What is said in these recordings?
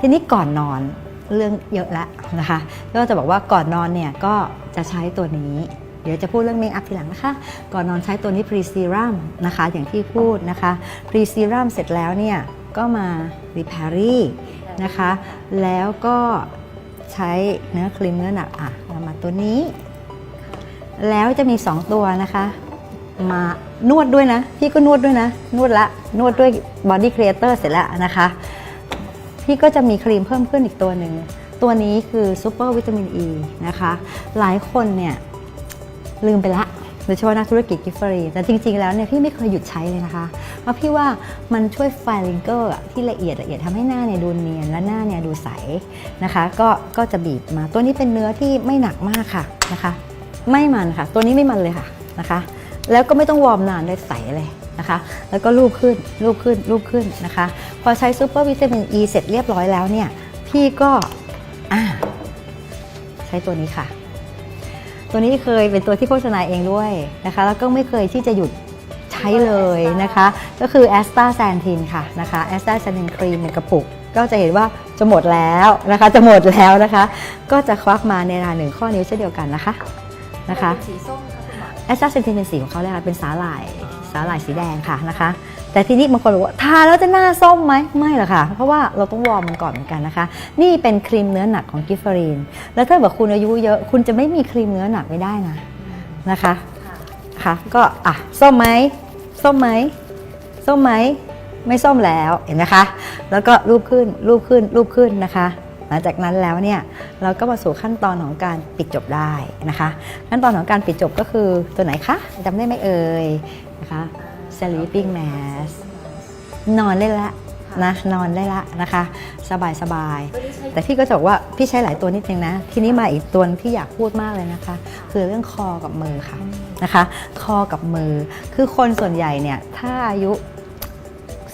ทีนี้ก่อนนอนเรื่องเยอะแล้วนะคะก็จะบอกว่าก่อนนอนเนี่ยก็จะใช้ตัวนี้เดี๋ยวจะพูดเรื่องเมคอัพทีหลังนะคะ ก่อนนอนใช้ตัวนี้พรีซีรัมนะคะอย่างที่พูดนะคะพรีซีรัมเสร็จแล้วเนี่ยก็มารีแพรี่นะคะแล้วก็ใช้เนื้อครีมเนื้อหนักอะเรามาตัวนี้ แล้วจะมี 2 ตัวนะคะ มานวดด้วยนะ พี่ก็นวดด้วยนะ นวดละ นวดด้วย Body Creator เสร็จแล้วนะคะ พี่ก็จะมีครีมเพิ่มขึ้นอีกตัวหนึ่ง ตัวนี้คือซูเปอร์วิตามินอ e นะคะ หลายคนเนี่ยลืมไปละโดยเฉพาะนักธุรกิจกิฟฟรีแต่จริง ๆ แล้วเนี่ยพี่ไม่เคยหยุดใช้เลยนะคะ เพราะพี่ว่ามันช่วยไฟลิงเกอร์ที่ละเอียดละเอียดทำให้หน้าเนี่ยดูเนียน และหน้าเนี่ยดูใสนะคะ ก็ก็จะบีบมาตัวนี้เป็นเนื้อที่ไม่หนักมากค่ะนะคะ ไม่มันค่ะ ตัวนี้ไม่มันเลยค่ะนะคะ แล้วก็ไม่ต้องวอร์มนานเลยใสเลย นะคะ แล้วก็ลูบขึ้นลูบขึ้นลูบขึ้นนะคะ พอใช้ซูเปอร์วิตามินอ e เสร็จเรียบร้อยแล้วเนี่ย พี่ก็อ่าใช้ตัวนี้ค่ะ ตัวนี้เคยเป็นตัวที่โฆษณาเองด้วยนะคะ แล้วก็ไม่เคยที่จะหยุดใช้เลยนะคะ ก็คือแอสตาแซนทินค่ะนะคะแอสตาแซนทินครีมในกระปุกก็จะเห็นว่าจะหมดแล้วนะคะ จะหมดแล้วนะคะ ก็จะควักมาในราหนึ่งข้อนิ้วเช่นเดียวกันนะคะนะคะเป็นสีส้มค่ะคุณหมอแอสตาเซนทินเป็นสีของเขาเลยค่ะเป็นสาหร่าย สาหร่ายสีแดงค่ะนะคะ แต่ทีนี้บางคนบอกว่าทาแล้วจะหน้าส้มไหมไม่หรอกค่ะ เพราะว่าเราต้องวอร์มมันก่อนเหมือนกันนะคะ นี่เป็นครีมเนื้อหนักของกิฟฟรีน แล้วถ้าแบบคุณอายุเยอะคุณจะไม่มีครีมเนื้อหนักไม่ได้นะนะคะค่ะค่ะก็อะส้มไหมส้มไหมส้มไหมไม่ส้มแล้วเห็นไหมคะ แล้วก็รูปขึ้นรูปขึ้นรูปขึ้นนะคะ หลังจากนั้นแล้วเนี่ยเราก็มาสู่ขั้นตอนของการปิดจบได้นะคะ ขั้นตอนของการปิดจบก็คือตัวไหนคะจำได้ไหมเอ่ยนะคะ sleeping mask นอนได้ละนะนอนได้ละนะคะ สบายสบายๆแต่พี่ก็จะบอกว่าพี่ใช้หลายตัวนิดนึงนะ ทีนี้มาอีกตัวที่อยากพูดมากเลยนะคะ คือเรื่องคอกับมือค่ะนะคะ คอกับมือ คือคนส่วนใหญ่เนี่ยถ้าอายุ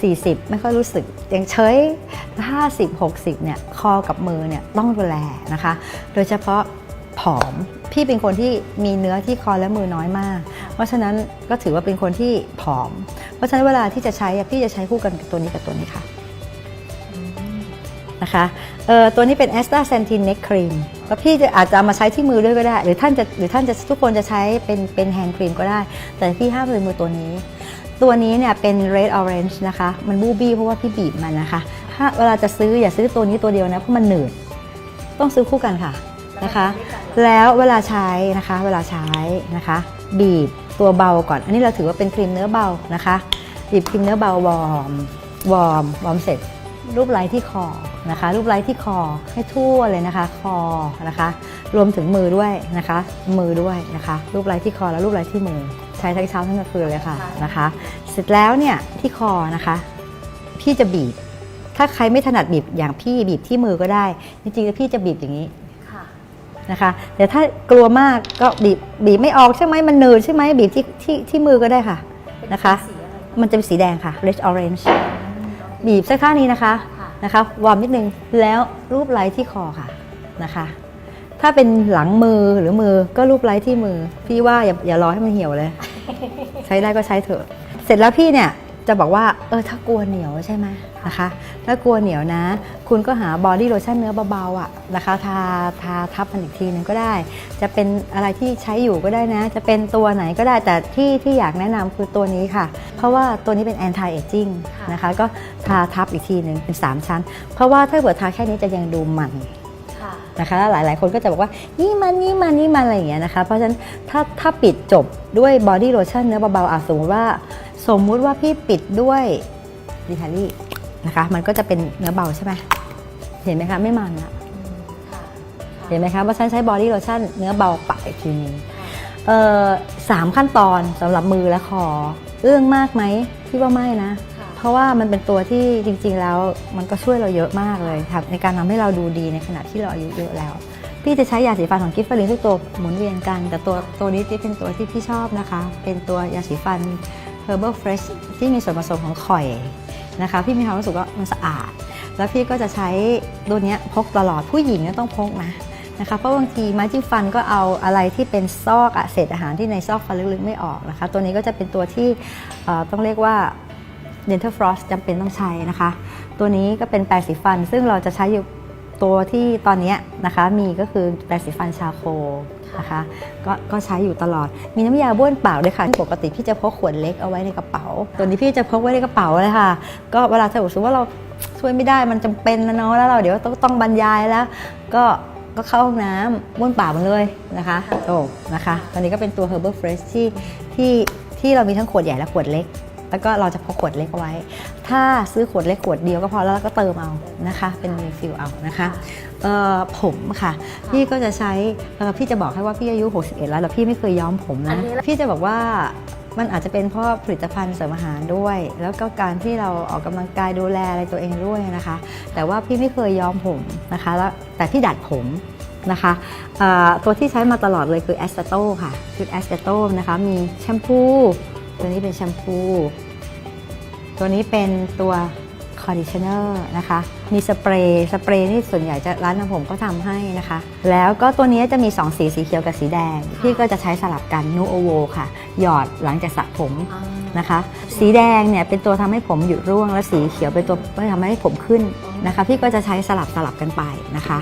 40 ไม่ค่อยรู้สึกยังเฉย50 60เนี่ยคอกับมือเนี่ยต้องดูแลนะคะ โดยเฉพาะผอมพี่เป็นคนที่มีเนื้อที่คอและมือน้อยมาก เพราะฉะนั้นก็ถือว่าเป็นคนที่ผอม เพราะฉะนั้นเวลาที่จะใช้พี่จะใช้คู่กันกับตัวนี้กับตัวนี้ค่ะนะคะเอ่อตัวนี้เป็น a s t a s a n t i n Neck Cream แล้วพี่จะอาจจะเอามาใช้ที่มือด้วยก็ได้ หรือท่านจะหรือท่านจะทุกคนจะใช้เป็นเป็นแฮนด์ครีมก็ได้ แต่พี่ห้ามเลยมือตัวนี้ ตัวนี้เนี่ยเป็น red orange นะคะ มันบูบี้เพราะว่าพี่บีบมันนะคะ ถ้าเวลาจะซื้ออย่าซื้อตัวนี้ตัวเดียวนะ เพราะมันหนืด ต้องซื้อคู่กันค่ะนะคะ แล้วเวลาใช้นะคะ เวลาใช้นะคะ บีบตัวเบาก่อน อันนี้เราถือว่าเป็นครีมเนื้อเบานะคะ บีบครีมเนื้อเบาวอร์มวอร์มวอร์มเสร็จรูปไล้ที่คอ นะคะรูปไล้ที่คอให้ทั่วเลยนะคะ คอนะคะ รวมถึงมือด้วยนะคะ มือด้วยนะคะ รูปไล้ที่คอแล้วรูปไล้ที่มือ ใช้ทั้งเช้าทั้งกลางคืนเลยค่ะนะคะ เสร็จแล้วเนี่ยที่คอนะคะ พี่จะบีบ ถ้าใครไม่ถนัดบีบอย่างพี่บีบที่มือก็ได้ จริงๆแล้วพี่จะบีบอย่างนี้ค่ะนะคะแต่ถ้ากลัวมากก็บีบบีบไม่ออกใช่ไหมมันเนิร์ดใช่ไหมบีบที่ที่ที่มือก็ได้ค่ะนะคะสีอะไรมันจะเป็นสีแดงค่ะ red orange บีบสักข้างนี้นะคะค่ะ นะคะวอร์มนิดนึงแล้วรูปไล้ที่คอค่ะนะคะ ถ้าเป็นหลังมือหรือมือก็รูปไล้ที่มือ พี่ว่าอย่าอย่ารอให้มันเหี่ยวเลย ใช้ได้ก็ใช้เถอะ เสร็จแล้วพี่เนี่ย จะบอกว่าเออถ้ากลัวเหนียวใช่ไหมนะคะ ถ้ากลัวเหนียวนะ คุณก็หาบอดี้โลชั่นเนื้อเบาๆอะนะคะทาทาทับมันอีกทีนึงก็ได้ จะเป็นอะไรที่ใช้อยู่ก็ได้นะ จะเป็นตัวไหนก็ได้แต่ที่ที่อยากแนะนำคือตัวนี้ค่ะ เพราะว่าตัวนี้เป็น anti aging นะคะก็ทาทับอีกทีหนึ่งเป็น3ชั้น เพราะว่าถ้าเกิดทาแค่นี้จะยังดูมันค่ะนะคะหลายๆคนก็จะบอกว่านี่มันนี่มันนี่มันอะไรอย่างเงี้ยนะคะ เพราะฉะนั้นถ้าถ้าปิดจบด้วยบอดี้โลชั่นเนื้อเบาๆอะสมมติว่า สมมุติว่าพี่ปิดด้วยดิทารี่นะคะ มันก็จะเป็นเนื้อเบาใช่ไหมเห็นไหมคะไม่มันละค่ะเห็นไหมคะเพราะฉันใช้บอดี้โลชั่นเนื้อเบาปะอีกทีนึงเอ่อสามขั้นตอนสำหรับมือและคอเรื่องมากไหมพี่ว่าไม่นะค่ะเพราะว่ามันเป็นตัวที่จริงๆแล้วมันก็ช่วยเราเยอะมากเลยครับในการทำให้เราดูดีในขณะที่เราอายุเยอะแล้ว พี่จะใช้ยาสีฟันของกิฟฟลินทุกตัวหมุนเวียนกัน แต่ตัวตัวนี้ที่เป็นตัวที่พี่ชอบนะคะ เป็นตัวยาสีฟัน Herbal Fresh ที่มีส่วนผสมของข่อยนะคะพี่มีความรู้สึกว่ามันสะอาด แล้วพี่ก็จะใช้ตัวนี้พกตลอดผู้หญิงเนี่ยต้องพกนะนะคะเพราะบางทีไม้จิ้มฟันก็เอาอะไรที่เป็นซอกอะเศษอาหารที่ในซอกฟันลึกๆไม่ออกนะคะ ตัวนี้ก็จะเป็นตัวที่ต้องเรียกว่า dental floss จำเป็นต้องใช้นะคะ ตัวนี้ก็เป็นแปรงสีฟัน ซึ่งเราจะใช้อยู่ตัวที่ตอนนี้นะคะมีก็คือแปรงสีฟันชาโค นะคะก็ก็ใช้อยู่ตลอด มีน้ำยาบ้วนปากด้วยค่ะปกติพี่จะพกขวดเล็กเอาไว้ในกระเป๋า ตัวนี้พี่จะพกไว้ในกระเป๋าเลยค่ะ ก็เวลาสมมติว่าเราช่วยไม่ได้มันจำเป็นนะเนาะแล้วเราเดี๋ยวต้องต้องบรรยายแล้ว ก็ก็เข้าห้องน้ำบ้วนปากมันเลยนะคะโอ้นะคะตัวนี้ก็เป็นตัว Herbal Fresh ที่ที่ที่เรามีทั้งขวดใหญ่และขวดเล็ก แล้วก็เราจะพกขวดเล็กเอาไว้ ถ้าซื้อขวดเล็กขวดเดียวก็พอแล้วเราก็เติมเอานะคะ เป็นรีฟิลเอานะคะเอ่อผมค่ะ พี่ก็จะใช้เอ่อพี่จะบอกให้ว่าพี่อายุ 61 แล้วแล้วพี่ไม่เคยย้อมผมอันะนนี้ละพี่จะบอกว่ามันอาจจะเป็นเพราะผลิตภัณฑ์เสริมอาหารด้วย แล้วก็การที่เราออกกำลังกายดูแลอะไรตัวเองด้วยนะคะ แต่ว่าพี่ไม่เคยย้อมผมนะคะแล้วแต่พี่ดัดผมนะคะเอ่อตัวที่ใช้มาตลอดเลยคือแอสตาโตค่ะชุดแอสตาโตนะคะมีแชมพู ตัวนี้เป็นแชมพู ตัวนี้เป็นตัวคอนดิชเนอร์นะคะ มีสเปรย์ สเปรย์นี่ส่วนใหญ่จะร้านทำผมก็ทำให้นะคะ แล้วก็ตัวนี้จะมี 2 สี สีเขียวกับสีแดง พี่ก็จะใช้สลับกันนูโอโวค่ะ หยอดหลังจากสระผมอ่านะคะ สีแดงเนี่ยเป็นตัวทำให้ผมหยุดร่วง และสีเขียวเป็นตัวทำให้ผมขึ้นนะคะ พี่ก็จะใช้สลับสลับกันไปนะคะ